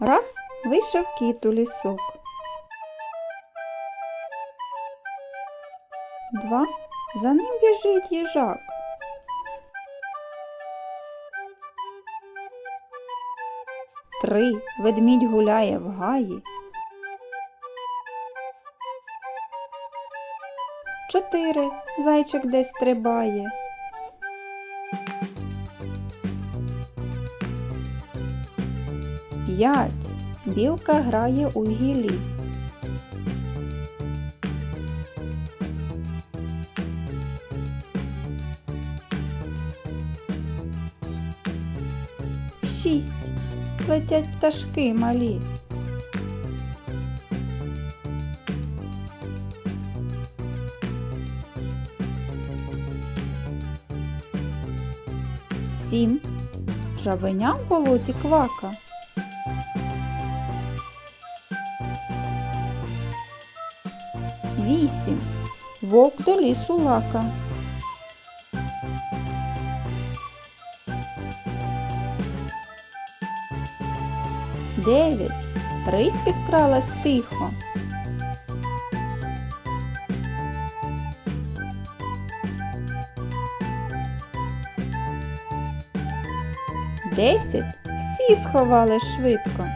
Раз вийшов кіт у лісок. Два. За ним біжить їжак. Три. Ведмідь гуляє в гаї. Чотири. Зайчик десь стрибає. П'ять. Білка грає у гілі. Шість. Летять пташки малі. Сім. Жабеня в болоті квака. Вісім. Вовк до лісу лака. Дев'ять. Рись підкралась тихо. Десять. Всі сховали швидко.